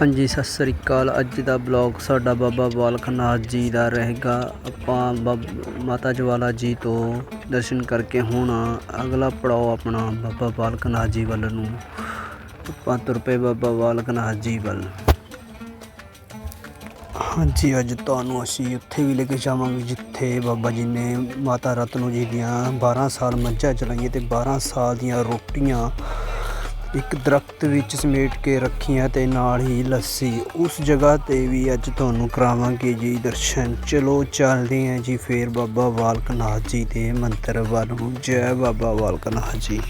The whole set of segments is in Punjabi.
ਹਾਂਜੀ, ਸਤਿ ਸ੍ਰੀ ਅਕਾਲ। ਅੱਜ ਦਾ ਬਲੌਗ ਸਾਡਾ ਬਾਬਾ ਬਾਲਕ ਨਾਥ ਜੀ ਦਾ ਰਹੇਗਾ। ਆਪਾਂ ਬਾਬ- ਮਾਤਾ ਜਵਾਲਾ ਜੀ ਤੋਂ ਦਰਸ਼ਨ ਕਰਕੇ ਹੁਣ ਅਗਲਾ ਪੜਾਅ ਆਪਣਾ ਬਾਬਾ ਬਾਲਕ ਨਾਥ ਜੀ ਵੱਲ ਨੂੰ। ਆਪਾਂ ਤੁਰ ਪਏ ਬਾਬਾ ਬਾਲਕ ਨਾਥ ਜੀ ਵੱਲ। ਹਾਂਜੀ, ਅੱਜ ਤੁਹਾਨੂੰ ਅਸੀਂ ਉੱਥੇ ਵੀ ਲੈ ਕੇ ਜਾਵਾਂਗੇ, ਜਿੱਥੇ ਬਾਬਾ ਜੀ ਨੇ ਮਾਤਾ ਰਤਨੋ ਜੀ ਦੀਆਂ 12 ਸਾਲ ਮੱਝਾਂ ਚਲਾਈਆਂ ਤੇ 12 ਸਾਲ ਦੀਆਂ ਰੋਟੀਆਂ ਇੱਕ ਦਰਖਤ ਵਿੱਚ ਸਮੇਟ ਕੇ ਰੱਖੀਆਂ ਤੇ ਨਾਲ ਹੀ ਲੱਸੀ। ਉਸ ਜਗ੍ਹਾ ਤੇ ਵੀ ਅੱਜ ਤੁਹਾਨੂੰ ਕਰਾਵਾਂਗੇ ਜੀ ਦਰਸ਼ਨ। ਚਲੋ ਚੱਲਦੇ ਹਾਂ ਜੀ ਫੇਰ ਬਾਬਾ ਬਾਲਕਨਾਥ ਜੀ ਦੇ ਮੰਤਰ ਵੱਲ। ਜੈ ਬਾਬਾ ਵਾਲਕਨਾਥ ਜੀ।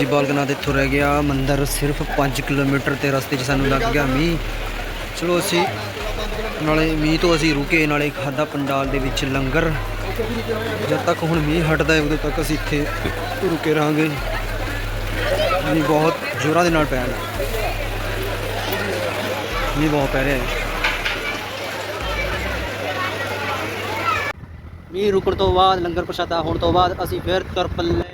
ਹਾਂਜੀ ਬਾਲਕਨਾਥ ਇੱਥੋਂ ਰਹਿ ਗਿਆ। ਮੰਦਿਰ ਸਿਰਫ 5 ਕਿਲੋਮੀਟਰ ਤੇ ਰਸਤੇ 'ਚ ਸਾਨੂੰ ਲੱਗ ਗਿਆ ਮੀਂਹ। ਚਲੋ ਅਸੀਂ ਨਾਲੇ ਮੀਂਹ ਤੋਂ ਅਸੀਂ ਰੁਕੇ, ਨਾਲੇ ਖਾਦਾ ਪੰਡਾਲ ਦੇ ਵਿੱਚ ਲੰਗਰ। ਜਦ ਤੱਕ ਹੁਣ ਮੀਂਹ ਹਟਦਾ ਹੈ, ਉਦੋਂ ਤੱਕ ਅਸੀਂ ਇੱਥੇ ਰੁਕੇ ਰਹਾਂਗੇ। ਮੀਂਹ ਬਹੁਤ ਜ਼ੋਰਾਂ ਦੇ ਨਾਲ ਪੈ ਰਿਹਾ ਮੀਂਹ ਬਹੁਤ ਪੈ ਰਿਹਾ ਹੈ। ਮੀਂਹ ਰੁਕਣ ਤੋਂ ਬਾਅਦ, ਲੰਗਰ ਪ੍ਰਸ਼ਾਦਾ ਹੋਣ ਤੋਂ ਬਾਅਦ ਅਸੀਂ ਫਿਰ ਤੁਰ ਪੱਲੇ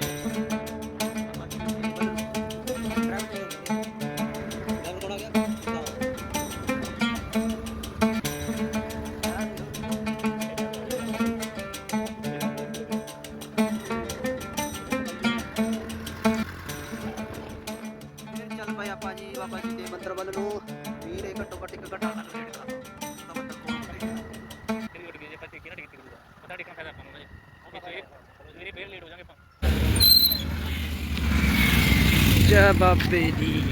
ਜੈ ਬਾਬੇ ਦੀ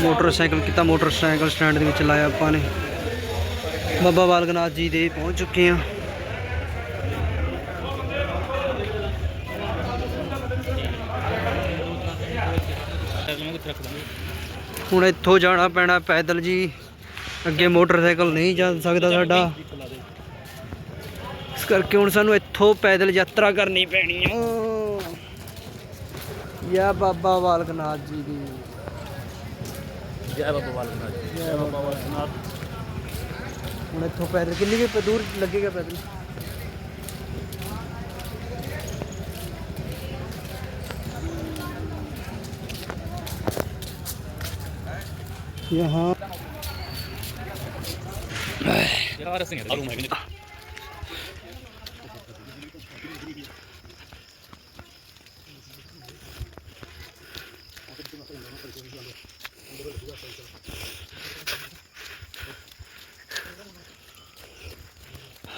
ਮੋਟਰਸਾਈਕਲ ਕੀਤਾ ਮੋਟਰਸਾਈਕਲ ਸਟੈਂਡ ਦੇ ਵਿੱਚ ਲਾਇਆ ਆਪਾਂ ਨੇ ਬਾਬਾ ਬਾਲਕ ਨਾਥ ਜੀ ਦੇ ਪਹੁੰਚ ਚੁੱਕੇ ਹੁਣ ਇੱਥੋਂ ਜਾਣਾ ਪੈਣਾ ਪੈਦਲ ਜੀ। ਅੱਗੇ ਮੋਟਰਸਾਈਕਲ ਨਹੀਂ ਜਾ ਸਕਦਾ ਸਾਡਾ। ਇਸ ਕਰਕੇ ਹੁਣ ਸਾਨੂੰ ਇੱਥੋਂ ਪੈਦਲ ਯਾਤਰਾ ਕਰਨੀ ਪੈਣੀ ਆ। ਯਾ ਬਾਬਾ ਬਾਲਕ ਨਾਥ ਜੀ ਦੀ। ਜੈ ਬਾਬਾ ਬਾਲਕ ਨਾਥ ਜੈ ਬਾਬਾ ਬਾਲਕ ਨਾਥ ਹੁਣ ਇੱਥੋਂ ਪੈਦਲ ਕਿੰਨੀ ਕੁ ਦੂਰ ਲੱਗੇਗਾ ਪੈਦਲ? यहाँ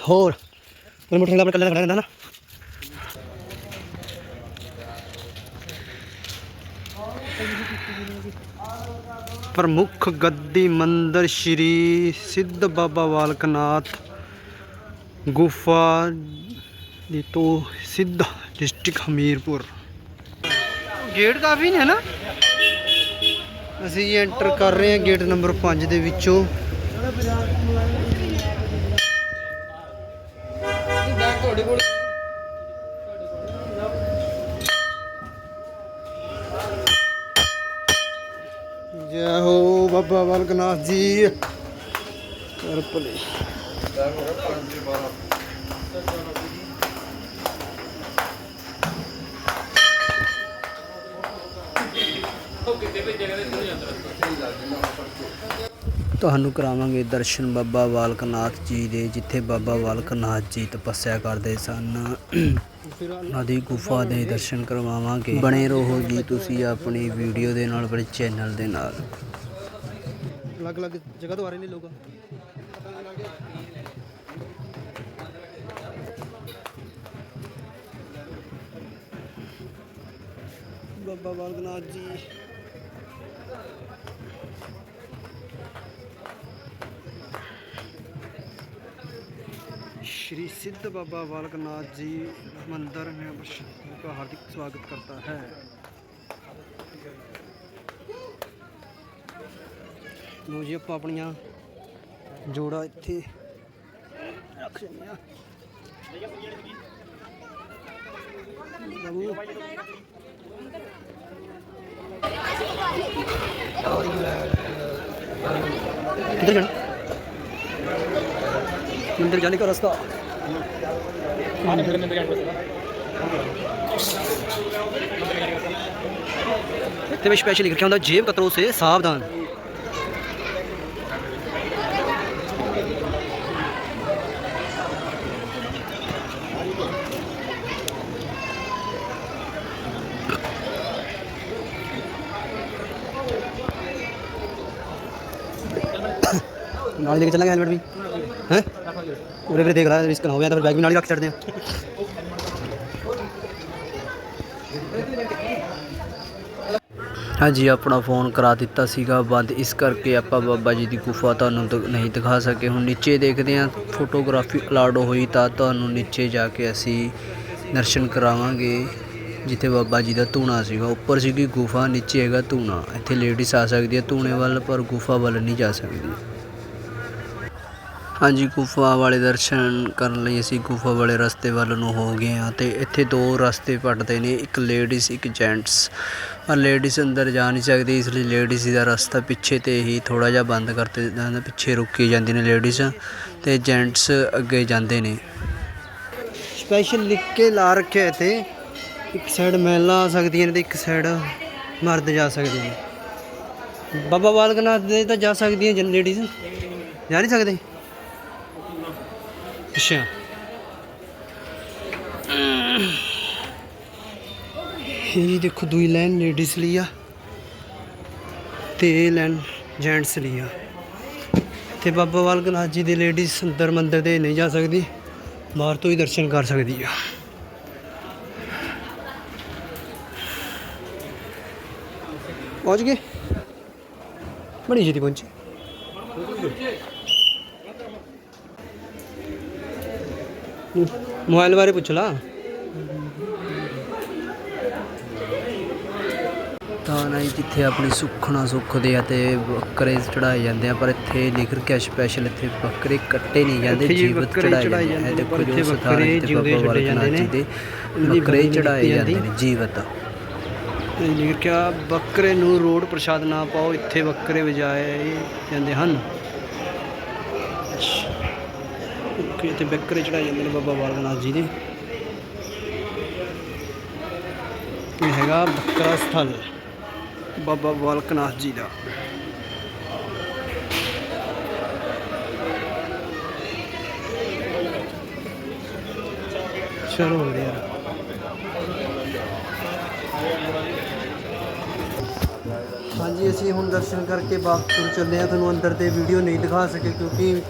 और मेरे मोटर का कलर करना ना ਪ੍ਰਮੁੱਖ ਗੱਦੀ ਮੰਦਰ ਸ਼੍ਰੀ ਸਿੱਧ ਬਾਬਾ ਬਾਲਕਨਾਥ ਗੁਫਾ ਦੀ ਤੋਂ ਸਿੱਧ ਡਿਸਟ੍ਰਿਕਟ ਹਮੀਰਪੁਰ। ਗੇਟ ਕਾਫੀ ਨੇ ਨਾ ਅਸੀਂ ਐਂਟਰ ਕਰ ਰਹੇ ਹਾਂ ਗੇਟ ਨੰਬਰ 5 ਦੇ ਵਿੱਚੋਂ। ਜੈ ਹੋ ਬਾਬਾ ਬਾਲਕਨਾਥ ਜੀ। ਕਰ ਭਲੇ। ਤੁਹਾਨੂੰ ਕਰਾਵਾਂਗੇ ਦਰਸ਼ਨ ਬਾਬਾ ਬਾਲਕਨਾਥ ਜੀ ਦੇ, ਜਿੱਥੇ ਬਾਬਾ ਬਾਲਕਨਾਥ ਜੀ ਤਪੱਸਿਆ ਕਰਦੇ ਸਨ। ਉਹਨਾਂ ਦੀ ਗੁਫਾ ਦੇ ਦਰਸ਼ਨ ਕਰਵਾਵਾਂਗੇ। ਬਣੇ ਰਹੋ ਜੀ ਤੁਸੀਂ ਆਪਣੀ ਵੀਡੀਓ ਦੇ ਨਾਲ, ਆਪਣੇ ਚੈਨਲ ਦੇ ਨਾਲ। अलग अलग जगह तो आ रहे नहीं लोग। बाबा बालकनाथ जी। श्री सिद्ध बाबा बालकनाथ जी मंदिर में उनका हार्दिक स्वागत करता है। ਲੋ ਜੀ ਆਪਾਂ ਆਪਣੀਆਂ ਜੋੜਾ ਇੱਥੇ ਰੱਖ ਜਾਂਦੇ ਆ ਬਾਬੂ ਕਿੱਧਰ ਜਾਣਾ मंदिर जाने का रास्ता ਇੱਥੇ ਵੀ ਸਪੈਸ਼ਲ ਲਿਖ ਕੇ ਹੁੰਦਾ ਜੇਬ ਕਤਰੋਂ ਸੇ ਸਾਵਧਾਨ ਨਾਲ ਲੈ ਕੇ ਚੱਲਾਂਗੇ ਹੈਲਮਟ ਵੀ। ਹੈ? ਉਰੇ ਵੀਰੇ ਦੇਖ ਲੈ ਰਿਸਕ ਨਾ ਹੋਵੇ ਤਾਂ ਫਿਰ ਬੈਗ ਵੀ ਨਾਲ ਹੀ ਰੱਖ ਛੱਡਦੇ ਆ। ਹਾਂਜੀ, ਆਪਣਾ ਫੋਨ ਕਰਾ ਦਿੱਤਾ ਸੀਗਾ, ਬੰਦ। ਇਸ ਕਰਕੇ ਆਪਾਂ ਬਾਬਾ ਜੀ ਦੀ ਗੁਫਾ ਤੁਹਾਨੂੰ ਦ- ਨਹੀਂ ਦਿਖਾ ਸਕੇ। ਹੁਣ ਨੀਚੇ ਦੇਖਦੇ ਹਾਂ ਫੋਟੋਗ੍ਰਾਫੀ ਅਲਾਉਡ ਹੋਈ ਤਾਂ ਤੁਹਾਨੂੰ ਨੀਚੇ ਜਾ ਕੇ ਅਸੀਂ ਦਰਸ਼ਨ ਕਰਾਵਾਂਗੇ। ਜਿੱਥੇ ਬਾਬਾ ਜੀ ਦਾ ਧੂਣਾ ਸੀਗਾ। ਉੱਪਰ ਸੀਗੀ ਗੁਫਾ, ਨੀਚੇ ਹੈਗਾ ਧੂਣਾ। ਇੱਥੇ ਲੇਡੀਜ਼ ਆ ਸਕਦੀ ਹੈ ਧੂਣੇ ਵੱਲ, ਪਰ ਗੁਫਾ ਵੱਲ ਨਹੀਂ ਜਾ ਸਕਦੀ ਹਾਂਜੀ, ਗੁਫਾ ਵਾਲੇ ਦਰਸ਼ਨ ਕਰਨ ਲਈ ਅਸੀਂ ਗੁਫਾ ਵਾਲੇ ਰਸਤੇ ਵੱਲ ਨੂੰ ਹੋ ਗਏ ਹਾਂ ਅਤੇ ਇੱਥੇ ਦੋ ਰਸਤੇ ਪੜਦੇ ਨੇ, ਇੱਕ ਲੇਡੀਜ਼ ਇੱਕ ਜੈਂਟਸ ਪਰ ਲੇਡੀਜ਼ ਅੰਦਰ ਜਾ ਨਹੀਂ ਸਕਦੀ, ਇਸ ਲਈ ਲੇਡੀਜ਼ ਦਾ ਰਸਤਾ ਪਿੱਛੇ ਤੇ ਹੀ ਥੋੜਾ ਜਿਹਾ ਬੰਦ ਕਰਤੇ ਜਾਂਦਾ ਪਿੱਛੇ ਰੁਕੀ ਜਾਂਦੀ ਨੇ ਲੇਡੀਜ਼ ਤੇ ਜੈਂਟਸ ਅੱਗੇ ਜਾਂਦੇ ਨੇ। ਸਪੈਸ਼ਲ ਲਿਖ ਕੇ ਲਾ ਰੱਖਿਆ ਇੱਥੇ। ਇੱਕ ਸਾਈਡ ਮਹਿਲਾ ਆ ਸਕਦੀਆਂ ਨੇ ਤੇ ਇੱਕ ਸਾਈਡ ਮਰਦ ਜਾ ਸਕਦੇ ਨੇ। ਬਾਬਾ ਬਾਲਕਨਾਥ ਦੇ ਤਾਂ ਜਾ ਸਕਦੀਆਂ ਜਨ ਲੇਡੀਜ਼ ਜਾ ਨਹੀਂ ਸਕਦੇ? ਅੱਛਾ ਇਹ ਦੇਖੋ ਦੂਈ ਲਾਈਨ ਲੇਡੀਜ਼ ਲਈ ਆ ਤੇ ਇਹ ਲਾਈਨ ਜੈਂਟਸ ਲਈ ਆ ਤੇ ਬਾਬਾ ਬਾਲਕਨਾਥ ਜੀ ਦੇ ਲੇਡੀਜ਼ ਅੰਦਰ ਮੰਦਿਰ ਦੇ ਨਹੀਂ ਜਾ ਸਕਦੀ ਬਾਹਰ ਤੋਂ ਹੀ ਦਰਸ਼ਨ ਕਰ ਸਕਦੀ ਆ ਪਹੁੰਚ ਗਏ ਬੜੀ ਛੇਤੀ ਪਹੁੰਚੇ ਮੋਬਾਈਲ ਬਾਰੇ ਪੁੱਛ ਲਾ ਤਾਂ ਨਹੀਂ ਜਿੱਥੇ ਆਪਣੀ ਸੁੱਖਣਾ ਸੁੱਖਦੇ ਆ ਤੇ ਬੱਕਰੇ ਚੜਾਏ ਜਾਂਦੇ ਆ ਪਰ ਇੱਥੇ ਲਿਖ ਰੱਖਿਆ ਸਪੈਸ਼ਲ ਇੱਥੇ ਬੱਕਰੇ ਕੱਟੇ ਨਹੀਂ ਜਾਂਦੇ ਜੀਵਤ ਚੜਾਏ ਜਾਂਦੇ ਆ ਦੇਖੋ ਪਰ ਜੋ ਬੱਕਰੇ ਜਿਉਂਦੇ ਜਾਂਦੇ ਨੇ। ਬੱਕਰੇ ਚੜਾਏ ਜਾਂਦੇ। ਨੇ ਜੀਵਤ ਇਹ ਲਿਖ ਕੇ ਬੱਕਰੇ ਨੂੰ ਰੋਡ ਪ੍ਰਸ਼ਾਦ ਨਾ ਪਾਓ ਇੱਥੇ ਬੱਕਰੇ ਵਜਾਏ ਜਾਂਦੇ ਹਨ ਓਕੇ ਤੇ ਬੱਕਰੇ ਚੜਾਏ ਜਾਂਦੇ ਨੇ ਬਾਬਾ ਬਾਲਕਨਾਥ ਜੀ ਦੇ। ਇਹ ਹੈਗਾ ਬੱਕਰਾ ਸਥਲ, ਬਾਬਾ ਬਾਲਕਨਾਥ ਜੀ ਦਾ। ਚਲੋ ਵਧੀਆ। ਹਾਂਜੀ ਅਸੀਂ ਹੁਣ ਦਰਸ਼ਨ ਕਰਕੇ ਵਾਪਸ ਤੁਰ ਚੱਲੇ ਆ ਤੁਹਾਨੂੰ ਅੰਦਰ ਤੇ ਵੀਡੀਓ ਨਹੀਂ ਦਿਖਾ ਸਕੇ ਕਿਉਂਕਿ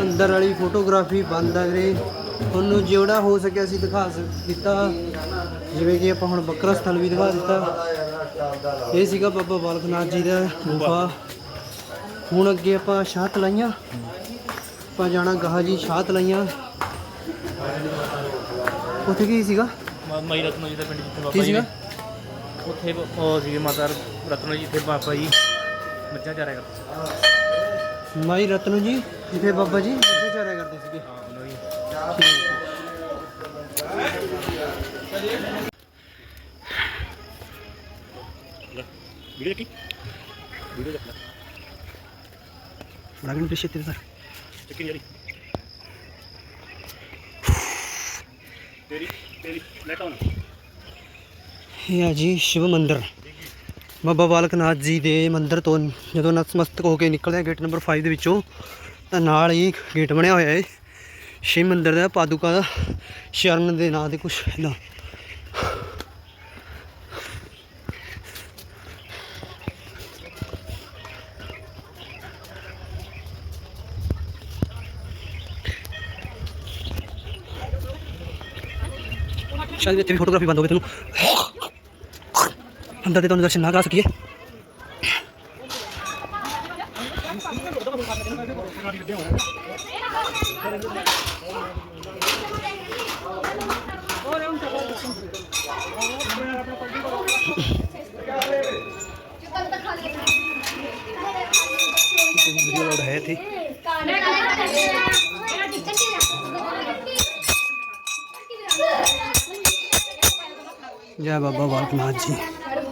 ਅੰਦਰ ਵਾਲੀ ਫੋਟੋਗ੍ਰਾਫੀ ਬੰਦ ਆ ਵੀਰੇ। ਤੁਹਾਨੂੰ ਜਿਹੜਾ ਹੋ ਸਕਿਆ ਅਸੀਂ ਦਿਖਾ ਦਿੱਤਾ। ਜਿਵੇਂ ਕਿ ਆਪਾਂ ਹੁਣ ਬੱਕਰਾ ਸਥਲ ਵੀ ਦਿਖਾ ਦਿੱਤਾ। ਇਹ ਸੀਗਾ ਬਾਬਾ ਬਾਲਕਨਾਥ ਜੀ ਦਾ ਗੁਫਾ। ਹੁਣ ਅੱਗੇ ਆਪਾਂ ਸ਼ਾਹ ਤਲਾਈਆਂ ਆਪਾਂ ਜਾਣਾ ਗਾਹ ਜੀ ਸ਼ਾਹ ਤਲਾਈਆਂ ਉੱਥੇ ਕੀ ਸੀਗਾ? ਮਾਈ ਰਤਨ ਜੀ ਦਾ ਪਿੰਡ ਜਿੱਥੇ ਬਾਬਾ ਜੀ ਉੱਥੇ ਉਹ ਸੀਗੇ ਮਾਤਾ ਰਤਨੋ ਜੀ ਤੇ ਬਾਬਾ ਜੀ। ਮੱਝਾਂ ਚਾਰਿਆ ਕਰਦੇ ਸੀ ਮਾਈ ਰਤਨੂ ਜੀ ਜਿੱਥੇ ਬਾਬਾ ਜੀ ਮੱਝਾਂ ਚਾਰਿਆ ਕਰਦੇ ਸੀਗੇ। ਹਾਂ ਉਹਨਾਂ ਦੀ ਵੀਡੀਓ ਕੀ? ਵੀਡੀਓ ਦੇਖਣਾ। ਲੱਗਣ ਪਿੱਛੇ ਤੇਰੇ ਸਰ ਚੱਕੀ ਨਹੀਂ ਤੇਰੀ ਤੇਰੀ ਲੈਟ ਆਉਣ। ਇਹ ਆ ਜੀ ਸ਼ਿਵ ਮੰਦਰ। ਬਾਬਾ ਬਾਲਕ ਨਾਥ ਜੀ ਦੇ ਮੰਦਿਰ ਤੋਂ ਜਦੋਂ ਨਤਮਸਤਕ ਹੋ ਕੇ ਨਿਕਲਦੇ ਆ ਗੇਟ ਨੰਬਰ 5 ਦੇ ਵਿੱਚੋਂ, ਤਾਂ ਨਾਲ ਹੀ ਗੇਟ ਬਣਿਆ ਹੋਇਆ ਹੈ। ਸ਼ਿਵ ਮੰਦਿਰ ਦਾ ਪਾਦੂਕਾ ਦਾ ਸ਼ਰਨ ਦੇ ਨਾਂ ਤੇ ਕੁਝ ਇਦਾਂ ਸ਼ਾਇਦ ਇੱਥੇ ਵੀ ਫੋਟੋਗ੍ਰਾਫੀ ਬੰਦ ਹੋਵੇ ਤੈਨੂੰ। ਅੰਦਰ ਦੇ ਤੁਹਾਨੂੰ ਦਰਸ਼ਨ ਨਾ ਕਰਾ ਸਕੀਏ ਵੀਡੀਓ ਲੋਡ ਹੈ ਇੱਥੇ ਜੈ ਬਾਬਾ ਬਾਲਕ ਨਾਥ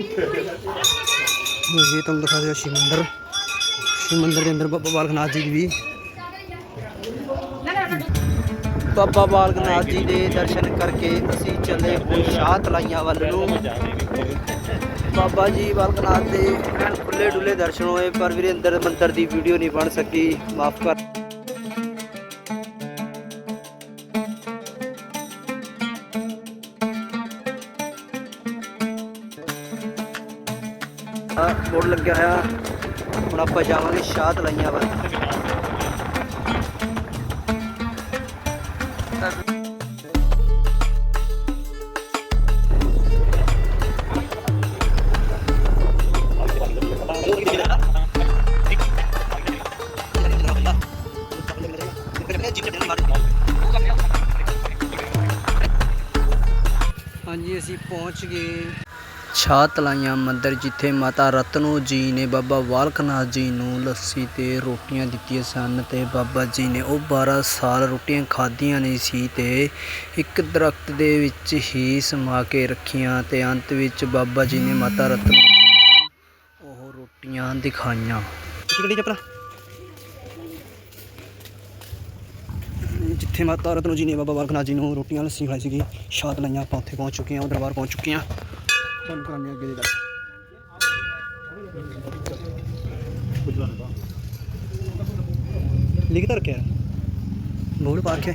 ਇਹ ਤੁਹਾਨੂੰ ਦਿਖਾ ਦਿਆ ਸ਼ਿਵ ਮੰਦਿਰ ਸ਼ਿਵ ਮੰਦਿਰ ਦੇ ਅੰਦਰ ਬਾਬਾ ਬਾਲਕ ਨਾਥ ਜੀ ਦੀ ਵੀ। ਬਾਬਾ ਬਾਲਕ ਨਾਥ ਜੀ ਦੇ ਦਰਸ਼ਨ ਕਰਕੇ ਅਸੀਂ ਚੱਲੇ ਹੁਣ ਸ਼ਾਹ ਤਲਾਈਆਂ ਵੱਲ ਨੂੰ। ਬਾਬਾ ਜੀ ਬਾਲਕ ਨਾਥ ਦੇ ਐਨ ਖੁੱਲੇ ਡੁੱਲੇ ਦਰਸ਼ਨ ਹੋਏ, ਪਰ ਵੀਰੇ ਅੰਦਰ ਮੰਦਰ ਦੀ ਵੀਡੀਓ ਨਹੀਂ ਬਣ ਸਕੀ। ਮਾਫ ਕਰ। ਬੋਰਡ ਲੱਗਿਆ ਹੋਇਆ ਹੁਣ ਆਪਾਂ ਜਾਵਾਂਗੇ ਸ਼ਾਹ ਤਲਾਈਆਂ ਵੱਲ ਹਾਂਜੀ ਅਸੀਂ ਪਹੁੰਚ ਗਏ ਛਾ ਤਲਾਈਆਂ ਮੰਦਿਰ ਜਿੱਥੇ ਮਾਤਾ ਰਤਨੋ ਜੀ ਨੇ ਬਾਬਾ ਬਾਲਕਨਾਥ ਜੀ ਨੂੰ ਲੱਸੀ ਤੇ ਰੋਟੀਆਂ ਦਿੱਤੀਆਂ ਸਨ ਤੇ ਬਾਬਾ ਜੀ ਨੇ ਉਹ 12 ਸਾਲ ਰੋਟੀਆਂ ਖਾਧੀਆਂ ਨਹੀਂ ਸੀ ਤੇ ਇੱਕ ਦਰਖਤ ਦੇ ਵਿੱਚ ਹੀ ਸਮਾ ਕੇ ਰੱਖੀਆਂ ਤੇ ਅੰਤ ਵਿੱਚ ਬਾਬਾ ਜੀ ਨੇ ਮਾਤਾ ਰਤਨੋ ਜੀ ਨੂੰ ਉਹ ਰੋਟੀਆਂ ਦਿਖਾਈਆਂ। ਕਿਹੜੀ ਚੱਪਰਾ ਜਿੱਥੇ ਮਾਤਾ ਰਤਨੋ ਜੀ ਨੇ ਬਾਬਾ ਬਾਲਕਨਾਥ ਜੀ ਨੂੰ ਰੋਟੀਆਂ ਲੱਸੀ ਖਿਲਾਈ ਸੀਗੀ ਸ਼ਾਦ ਲਈਆਂ ਆਪਾਂ ਉੱਥੇ ਪਹੁੰਚ ਚੁੱਕੇ ਹਾਂ, ਉਹ ਦਰਬਾਰ ਪਹੁੰਚ ਚੁੱਕੇ ਹਾਂ। ਤੁਹਾਨੂੰ ਕਰਾਂਗੇ ਅੱਗੇ ਦੇ ਦਰਸ਼ਨ ਲਿਖ ਤਾਂ ਰੱਖਿਆ।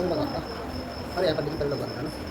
ਤਾਂ ਲੈ ਮਤਾ ਹੁਣ ਉਹ ਕਿਤਰਾ ਟਿਕਾ ਇਹ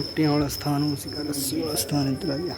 ਰੋਟੀਆਂ ਵਾਲਾ ਸਥਾਨ ਉਹ ਸੀਗਾ ਲੱਸੀ ਵਾਲਾ ਸਥਾਨ ਇੱਧਰ ਆ ਗਿਆ।